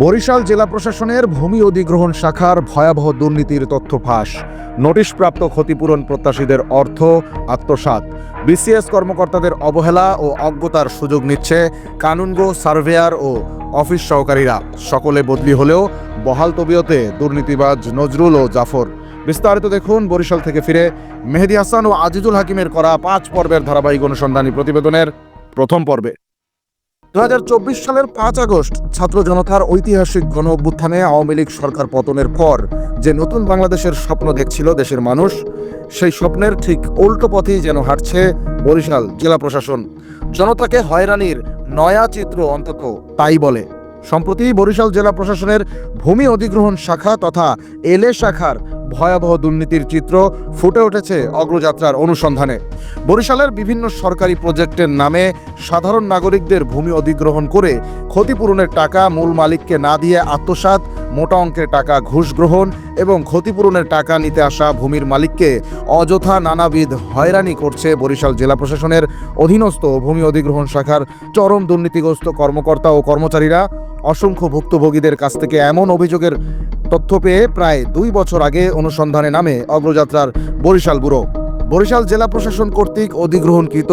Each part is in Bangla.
বরিশাল জেলা প্রশাসনের ভূমি অধিগ্রহণ শাখার ভয়াবহ দুর্নীতির তথ্য ফাঁস। নোটিশপ্রাপ্ত ক্ষতিপূরণ প্রত্যাশীদের অর্থ আত্মসাৎ। বিসিএস কর্মকর্তাদের অবহেলা ও অজ্ঞতার সুযোগ নিচ্ছে কানুনগো সার্ভেয়ার ও অফিস সহকারীরা। সকলে বদলি হলেও বহাল তবিয়তে দুর্নীতিবাজ নজরুল ও জাফর। বিস্তারিত দেখুন বরিশাল থেকে ফিরে মেহেদি হাসান ও আজিজুল হাকিমের করা পাঁচ পর্বের ধারাবাহিক অনুসন্ধানী প্রতিবেদনের প্রথম পর্বে। দুহাজার চব্বিশ সালের পাঁচ আগস্ট ছাত্র জনতার ঐতিহাসিক গণ অভ্যুত্থানে আওয়ামী লীগ সরকার পতনের পর যে নতুন বাংলাদেশের স্বপ্ন দেখছিল দেশের মানুষ, সেই স্বপ্নের ঠিক উল্টো পথেই যেন হাঁটছে বরিশাল জেলা প্রশাসন। জনতাকে হয়রানির নয়া চিত্র অন্তত তাই বলে। সম্প্রতি বরিশাল জেলা প্রশাসনের ভূমি অধিগ্রহণ শাখা তথা এলে শাখার ভয়াবহ দুর্নীতির চিত্র ফুটে উঠেছে অগ্রযাত্রার অনুসন্ধানে। বরিশালের বিভিন্ন সরকারি প্রজেক্টের নামে সাধারণ নাগরিকদের ভূমি অধিগ্রহণ করে ক্ষতিপূরণের টাকা মূল মালিককে না দিয়ে আত্মসাৎ, মোটা অঙ্কের টাকা ঘুষ গ্রহণ এবং ক্ষতিপূরণের টাকা নিতে আসা ভূমির মালিককে অযথা নানাবিধ হয়রানি করছে বরিশাল জেলা প্রশাসনের অধীনস্থ ভূমি অধিগ্রহণ শাখার চরম দুর্নীতিগ্রস্ত কর্মকর্তা ও কর্মচারীরা। অসংখ্য ভুক্তভোগীদের কাছ থেকে এমন অভিযোগের তথ্য পেয়ে প্রায় দুই বছর আগে অনুসন্ধানে নামে অগ্রযাত্রার বরিশাল ব্যুরো। বরিশাল জেলা প্রশাসন কর্তৃক অধিগ্রহণকৃত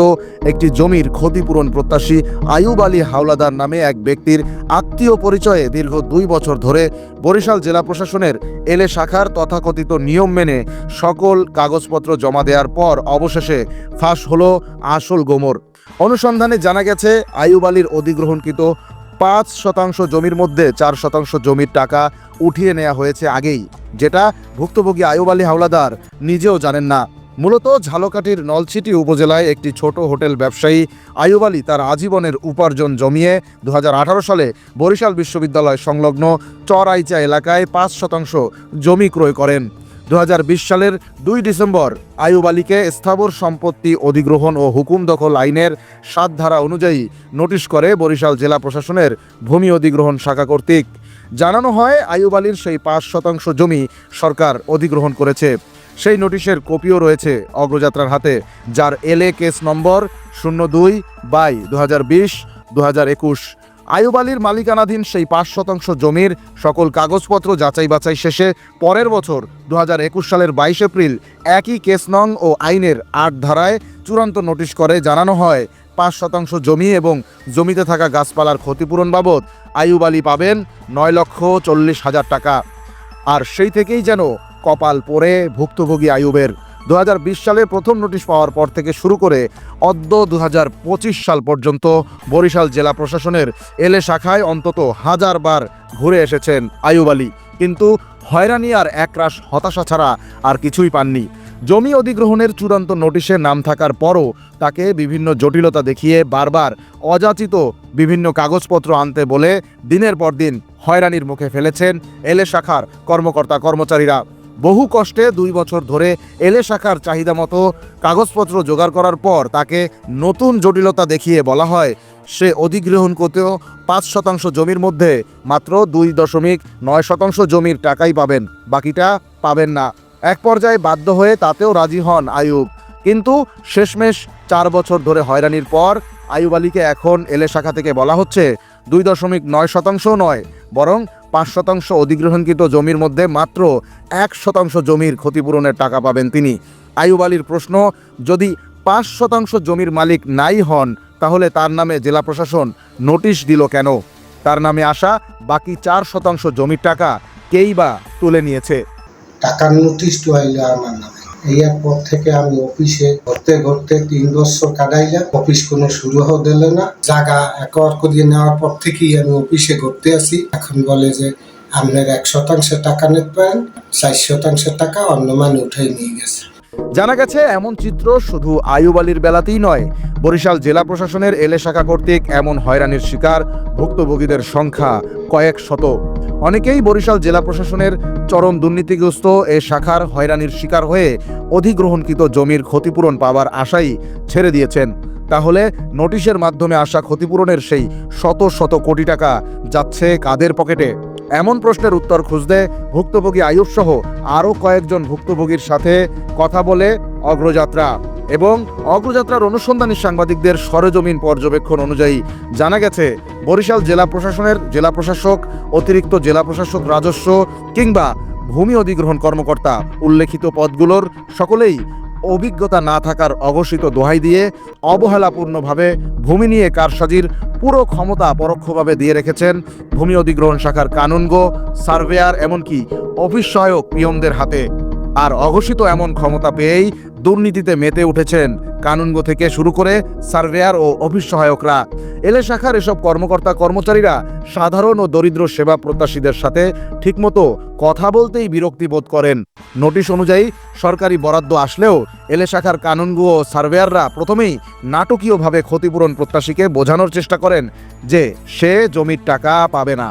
একটি জমির ক্ষতিপূরণ প্রত্যাশী আয়ুব আলী হাওলাদার নামে এক ব্যক্তির আত্মীয় পরিচয়ে দীর্ঘ দুই বছর ধরে বরিশাল জেলা প্রশাসনের এলে শাখার তথাকথিত নিয়ম মেনে সকল কাগজপত্র জমা দেওয়ার পর অবশেষে ফাঁস হলো আসল গোমর। অনুসন্ধানে জানা গেছে আয়ুব আলীর অধিগ্রহণকৃত পাঁচ শতাংশ জমির মধ্যে চার শতাংশ জমির টাকা উঠিয়ে নেওয়া হয়েছে আগেই, যেটা ভুক্তভোগী আয়ুব আলী হাওলাদার নিজেও জানেন না। মূলত ঝালকাঠির নলছিটি উপজেলায় একটি ছোট হোটেল ব্যবসায়ী আয়ুব আলী তার আজীবনের উপার্জন জমিয়ে দু হাজার আঠারো সালে বরিশাল বিশ্ববিদ্যালয় সংলগ্ন চরাইচা এলাকায় পাঁচ শতাংশ জমি ক্রয় করেন। দু হাজার বিশ সালের দুই ডিসেম্বর আয়ুব আলীকে স্থাবর সম্পত্তি অধিগ্রহণ ও হুকুম দখল আইনের সাত ধারা অনুযায়ী নোটিশ করে বরিশাল জেলা প্রশাসনের ভূমি অধিগ্রহণ শাখা কর্তৃক। জানানো হয় আয়ুব আলীর সেই পাঁচ শতাংশ জমি সরকার অধিগ্রহণ করেছে। সেই নোটিশের কপিও রয়েছে অগ্রযাত্রার হাতে, যার এলএ কেস নম্বর শূন্য দুই বাই দু হাজার বিশ দু হাজার একুশ। আয়ুব আলীর মালিকানাধীন সেই পাঁচ শতাংশ জমির সকল কাগজপত্র যাচাই বাছাই শেষে পরের বছর দু হাজার একুশ সালের বাইশ এপ্রিল একই কেস নং ও আইনের আট ধারায় চূড়ান্ত নোটিশ করে জানানো হয়, পাঁচ শতাংশ জমি এবং জমিতে থাকা গাছপালার ক্ষতিপূরণ বাবদ আয়ুব আলী পাবেন নয় লক্ষ চল্লিশ হাজার টাকা। আর সেই থেকেই যেন কপাল পরে ভুক্তভোগী আয়ুবের। দু হাজার বিশ সালে প্রথম নোটিশ পাওয়ার পর থেকে শুরু করে অদ্য দু হাজার পঁচিশ সাল পর্যন্ত বরিশাল জেলা প্রশাসনের এলে শাখায় অন্তত হাজারবার ঘুরে এসেছেন আয়ুব আলী। কিন্তু হয়রানি আর একরাশ হতাশা ছাড়া আর কিছুই পাননি। জমি অধিগ্রহণের চূড়ান্ত নোটিশে নাম থাকার পরও তাকে বিভিন্ন জটিলতা দেখিয়ে বারবার অযাচিত বিভিন্ন কাগজপত্র আনতে বলে দিনের পর দিন হয়রানির মুখে ফেলেছেন এলে শাখার কর্মকর্তা কর্মচারীরা বহু কষ্টে দুই বছর ধরে এলে শাখার চাহিদা মতো কাগজপত্র জোগাড় করার পর তাকে নতুন জটিলতা দেখিয়ে বলা হয়। সে অধিগ্রহণ করতেও পাঁচ শতাংশ জমির মধ্যে মাত্র দুই দশমিক নয় শতাংশ জমির টাকাই পাবেন, বাকিটা পাবেন না। এক পর্যায়ে বাধ্য হয়ে তাতেও রাজি হন আয়ুব কিন্তু শেষমেশ চার বছর ধরে হয়রানির পর আয়ুব আলীকে এখন এলে শাখা থেকে বলা হচ্ছে, দুই দশমিক নয় শতাংশ নয়, বরং পাঁচ শতাংশ অধিগ্রহণকৃত জমির মধ্যে মাত্র এক শতাংশ জমির ক্ষতিপূরণের টাকা পাবেন তিনি। আয়ুব আলীর প্রশ্ন, যদি পাঁচ শতাংশ জমির মালিক নাই হন, তাহলে তার নামে জেলা প্রশাসন নোটিশ দিল কেন? তার নামে আসা বাকি চার শতাংশ জমির টাকা কেই বা তুলে নিয়েছে? টাকার নোটিশ তো আমার নামে এই পর থেকে আমি অফিসে ঘুরতে ঘুরতে তিন বছর কাটাইলাম। অফিস কোনো শুরু দিলে না। জায়গা একবার করিয়ে নেওয়ার পর থেকেই আমি অফিসে ঘুরতে আসি। এখন বলে যে আপনার এক শতাংশের টাকা নিতে পারেন চার শতাংশের টাকা অন্য মানে উঠাই নিয়ে গেছে। জানা গেছে, এমন চিত্র শুধু আয়ুব আলীর বেলাতেই নয়, বরিশাল জেলা প্রশাসনের এলে শাখা কর্তৃক এমন হয়রানির শিকার, ভুক্তভোগীদের সংখ্যা কয়েক শত। অনেকেই বরিশাল জেলা প্রশাসনের চরম দুর্নীতিগ্রস্ত এ শাখার হয়রানির শিকার হয়ে অধিগ্রহণকৃত জমির ক্ষতিপূরণ পাওয়ার আশাই ছেড়ে দিয়েছেন। তাহলে নোটিশের মাধ্যমে আসা ক্ষতিপূরণের সেই শত শত কোটি টাকা যাচ্ছে কাদের পকেটে? এমন প্রশ্নের উত্তর খুঁজতে ভুক্তভোগী আয়ুব সহ আরও কয়েকজন ভুক্তভোগীর সাথে কথা বলে অগ্রযাত্রা এবং অগ্রযাত্রার অনুসন্ধানী সাংবাদিকদের সরেজমিন পর্যবেক্ষণ অনুযায়ী জানা গেছে, বরিশাল জেলা প্রশাসনের জেলা প্রশাসক, অতিরিক্ত জেলা প্রশাসক রাজস্ব কিংবা ভূমি অধিগ্রহণ কর্মকর্তা উল্লেখিত পদগুলোর সকলেই অভিজ্ঞতা না থাকার অঘোষিত দোহাই দিয়ে অবহেলাপূর্ণভাবে ভূমি নিয়ে কারসাজির পুরো ক্ষমতা পরোক্ষভাবে দিয়ে রেখেছেন ভূমি অধিগ্রহণ শাখার কানুনগো, সার্ভেয়ার, এমনকি অফিস সহায়ক পিয়নদের হাতে। আর অঘোষিত এমন ক্ষমতা পেয়েই দুর্নীতিতে মেতে উঠেছেন কানুনগো থেকে শুরু করে সার্ভেয়ার ও অফিস সহায়করা। এলে শাখার এসব কর্মকর্তা কর্মচারীরা সাধারণ ও দরিদ্র সেবা প্রত্যাশীদের সাথে ঠিকমতো কথা বলতেই বিরক্তি বোধ করেন। নোটিশ অনুযায়ী সরকারি বরাদ্দ আসলেও এলে শাখার কানুনগো ও সার্ভেয়াররা প্রথমেই নাটকীয়ভাবে ক্ষতিপূরণ প্রত্যাশীকে বোঝানোর চেষ্টা করেন যে সে জমির টাকা পাবে না।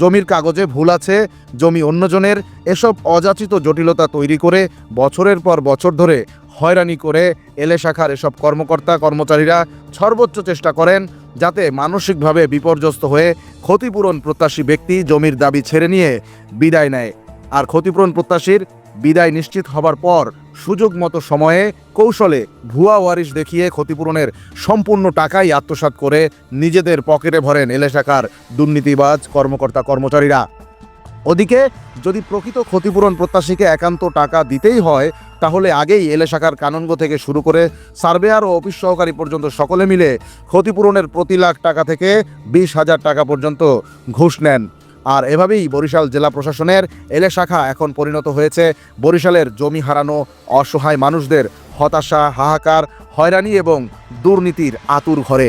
জমির কাগজে ভুল আছে, জমি অন্যজনের এসব অযাচিত জটিলতা তৈরি করে বছরের পর বছর ধরে হয়রানি করে এলে শাখার এসব কর্মকর্তা, কর্মচারীরা সর্বোচ্চ চেষ্টা করেন যাতে মানসিকভাবে বিপর্যস্ত হয়ে ক্ষতিপূরণ প্রত্যাশী ব্যক্তি জমির দাবি ছেড়ে নিয়ে বিদায় নেয়। আর ক্ষতিপূরণ প্রত্যাশীর বিদায় নিশ্চিত হবার পর সুযোগ মতো সময়ে কৌশলে ভুয়া ওয়ারিশ দেখিয়ে ক্ষতিপূরণের সম্পূর্ণ টাকাই আত্মসাৎ করে নিজেদের পকেটে ভরেন এলে শাখার দুর্নীতিবাজ কর্মকর্তা, কর্মচারীরা। ওদিকে, যদি প্রকৃত ক্ষতিপূরণ প্রত্যাশীকে একান্ত টাকা দিতেই হয়, তাহলে আগেই এলে শাখার কাননগো থেকে শুরু করে সার্ভেয়ার ও অফিস সহকারী পর্যন্ত সকলে মিলে ক্ষতিপূরণের প্রতি লাখ টাকা থেকে বিশ হাজার টাকা পর্যন্ত ঘুষ নেন। আর এভাবেই বরিশাল জেলা প্রশাসনের এলে শাখা এখন পরিণত হয়েছে। বরিশালের জমি হারানো, অসহায় মানুষদের হতাশা, হাহাকার, হয়রানি এবং দুর্নীতির আতুর ঘরে।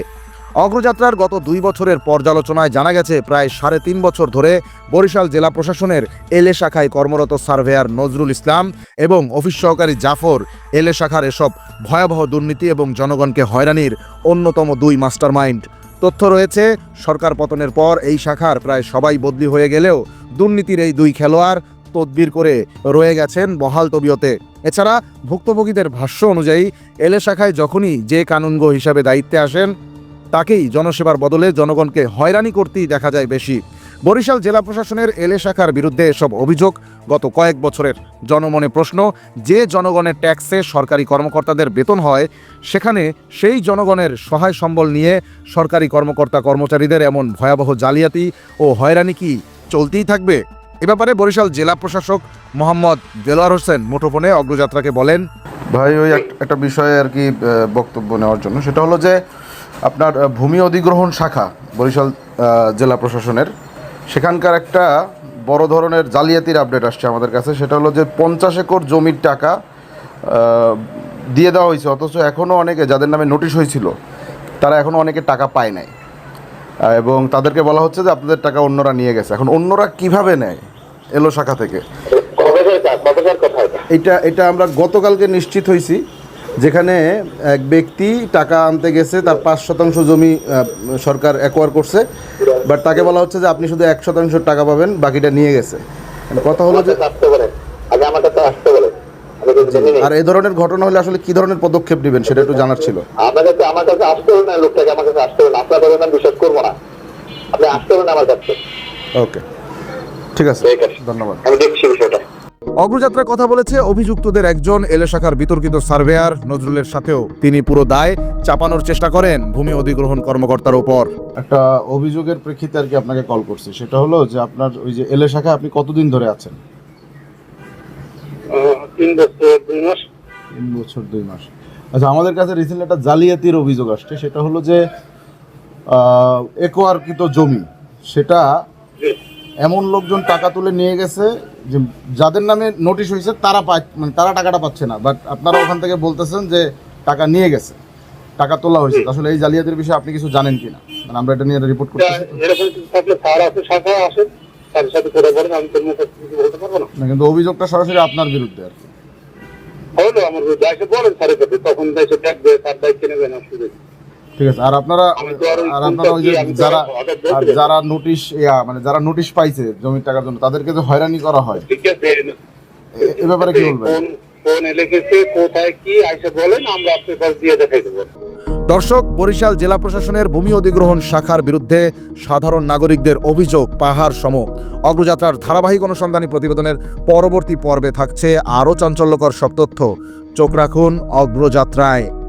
অগ্রযাত্রার গত দুই বছরের পর্যালোচনায় জানা গেছে, প্রায় সাড়ে তিন বছর ধরে বরিশাল জেলা প্রশাসনের এলে শাখায় কর্মরত সার্ভেয়ার নজরুল ইসলাম এবং অফিস সহকারী জাফর এলে শাখার এসব ভয়াবহ দুর্নীতি এবং জনগণকে হয়রানির অন্যতম দুই মাস্টারমাইন্ড। তথ্য রয়েছে, সরকার পতনের পর এই শাখার প্রায় সবাই বদলি হয়ে গেলেও দুর্নীতির এই দুই খেলোয়াড় তদবির করে রয়ে গেছেন বহাল তবিয়তে। এছাড়া ভুক্তভোগীদের ভাষ্য অনুযায়ী, এলে শাখায় যখনই যে কানুনগো হিসাবে দায়িত্বে আসেন তাকেই জনসেবার বদলে জনগণকে হয়রানি করতেই দেখা যায় বেশি। বরিশাল জেলা প্রশাসনের এলে শাখার বিরুদ্ধে এসব অভিযোগ, গত কয়েক বছরের জনমনে প্রশ্ন, যে জনগণের ট্যাক্সে সরকারি কর্মকর্তাদের বেতন হয়, সেখানে সেই জনগণের সহায় সম্বল নিয়ে সরকারি কর্মকর্তা কর্মচারীদের এমন ভয়াবহ জালিয়াতি ও হয়রানি কি চলতেই থাকবে? এ ব্যাপারে বরিশাল জেলা প্রশাসক মোহাম্মদ দেলোয়ার হোসেন মুঠোফোনে অগ্রযাত্রাকে বলেন, ভাই, ওই একটা বিষয়ে আর কি বক্তব্য নেওয়ার জন্য। সেটা হলো যে আপনার ভূমি অধিগ্রহণ শাখা বরিশাল জেলা প্রশাসনের সেখানকার একটা বড় ধরনের জালিয়াতির আপডেট আসছে আমাদের কাছে। সেটা হলো যে পঞ্চাশ একর জমির টাকা দিয়ে দেওয়া হয়েছে। অথচ এখনও অনেকে যাদের নামে নোটিশ হয়েছিল তারা এখনও অনেকে টাকা পায় নাই। এবং তাদেরকে বলা হচ্ছে যে আপনাদের টাকা অন্যরা নিয়ে গেছে। এখন অন্যরা কীভাবে নেয় এলো শাখা থেকে? এটা এটা আমরা গতকালকে নিশ্চিত হয়েছি। যেখানে এক ব্যক্তি টাকা আনতে গেছে তার পাঁচ শতাংশ জমি সরকার অ্যাকোয়ার করছে। বাট তাকে বলা হচ্ছে যে আপনি শুধু এক শতাংশ টাকা পাবেন বাকিটা নিয়ে গেছে। মানে কথা হলো যে আমার আর এই ধরনের ঘটনা হলে আসলে কি ধরনের পদক্ষেপ নেবেন সেটা একটু জানার ছিল। আপনার কাছে আমার কাছে আসতে হবে না লোকটাকে আমার কাছে আসতে হবে না। আপনার কথা আমি বিশ্বাস করব না। আপনি আসতে হবে না আমার কাছে। ওকে ঠিক আছে। ঠিক আছে। ধন্যবাদ। আমি দেখছি বিষয়টা। অগ্রযাত্রার কথা বলেছে অভিযুক্তদের একজন এলে শাখার বিতর্কিত সার্ভেয়ার। নজরুলের সাথেও তিনি পুরো দায় চাপানোর চেষ্টা করেন ভূমি অধিগ্রহণ কর্মকর্তার উপর। একটা অভিযোগের প্রেক্ষিতে আর কি আপনাকে কল করছি। সেটা হলো যে আপনার ওই যে এলে শাখায় আপনি কতদিন ধরে আছেন? তিন বছর দুই মাস। তিন বছর দুই মাস। আচ্ছা আমাদের কাছে রিসেন্টলি একটা জালিয়াতির অভিযোগ আসছে। সেটা হলো যে একোয়ারকৃত জমি সেটা এমন লোকজন টাকা তুলে নিয়ে গেছে যে যাদের নামে নোটিশ হয়েছে তারা পায় মানে তারা টাকাটা পাচ্ছে না। বাট আপনারা ওখান থেকে বলতেছেন যে টাকা নিয়ে গেছে টাকা তোলা হয়েছে। আসলে এই জালিয়াতির বিষয়ে আপনি কিছু জানেন কিনা? মানে আমরা এটা নিয়ে রিপোর্ট করতেছি। তো। এরকম থাকলে স্যার আছে শাখা আসেন তার সাথে করে বলেন আমি তোর কিছু বলতে পারব না। না কিন্তু অভিযোগটা সরাসরি আপনার বিরুদ্ধে আর কি। হলো আমার বলেন স্যারের কাছে তখন দেখবে তার দায়িত্ব নেবেন অসুবিধা। ঠিক আছে আর আপনারা আর আপনারা ওই যে যারা তো যারা নোটিশ ইয়া মানে যারা নোটিশ পাইছে জমির টাকার জন্য তাদেরকে যে হয়রানি করা হয়। ঠিক আছে এ- ব্যাপারে কি বলবেন? কোন কোন এলাকাতে কোথায় কি আইসে বলেন আমরা আপনার কাছে দিয়ে দেখাই দেবো। দর্শক বরিশাল জেলা প্রশাসনের ভূমি অধিগ্রহণ শাখার বিরুদ্ধে সাধারণ নাগরিকদের অভিযোগ পাহাড় সম। অগ্রযাত্রার ধারাবাহিক অনুসন্ধানী প্রতিবেদনের পরবর্তী পর্বে থাকছে আরও চাঞ্চল্যকর সব তথ্য। চোখ রাখুন অগ্রযাত্রায়।